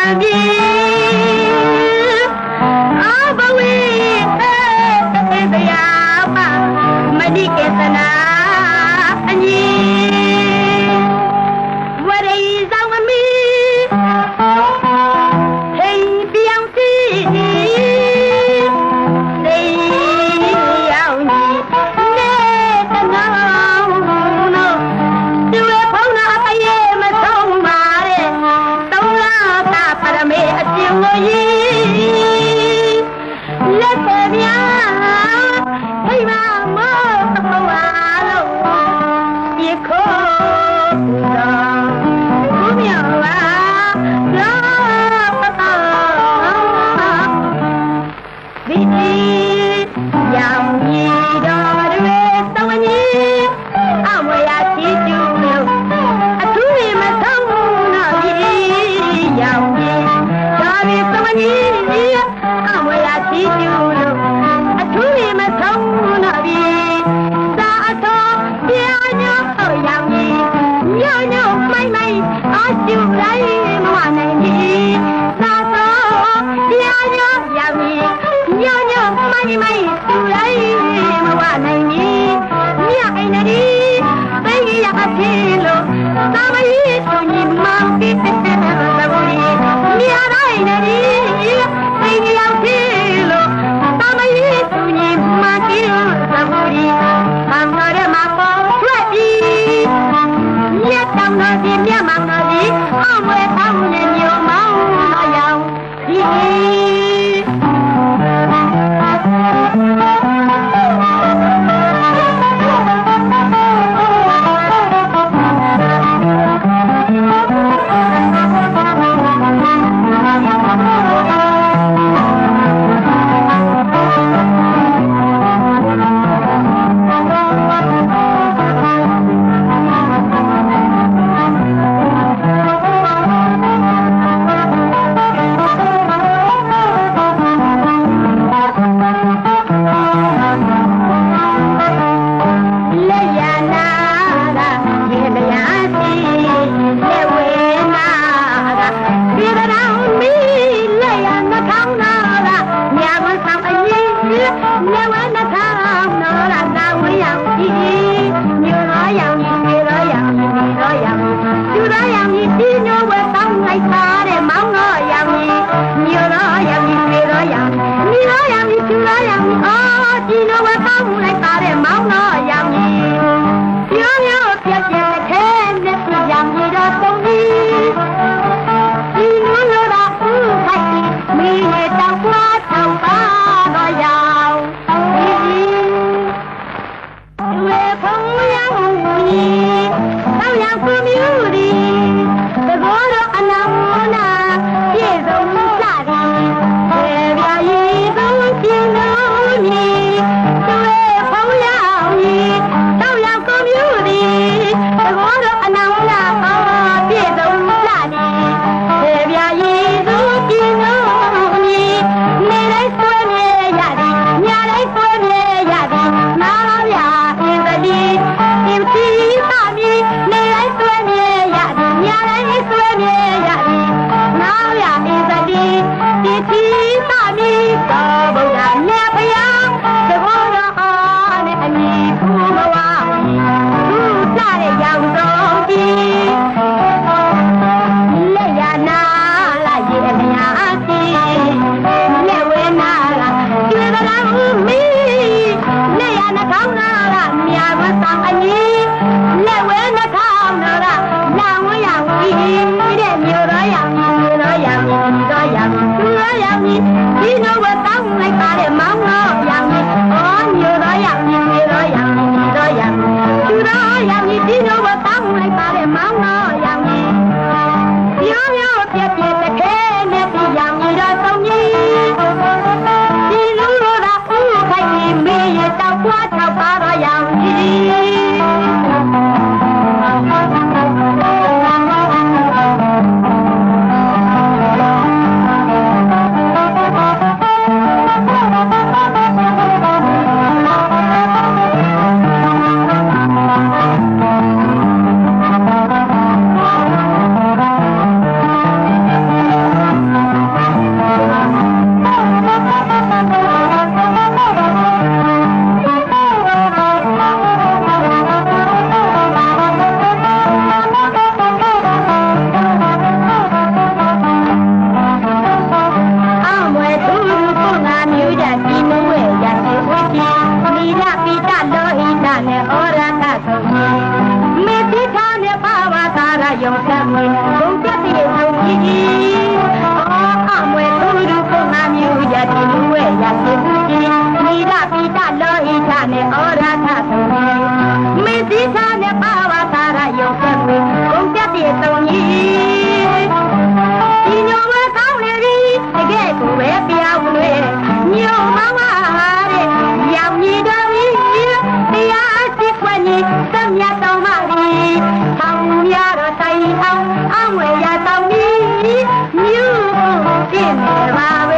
Yeah. ကြောင့်ဖက်မွေဘုံပြည့်ရဲ့ဆုံးကြီးအော်အမွေသူတို့ပုံနာမျိုးရတဲ့လူဝဲရတဲ့လူကြီးမိဒပိတလောဣဒနဲ့ဩရသသ နေပါပဲ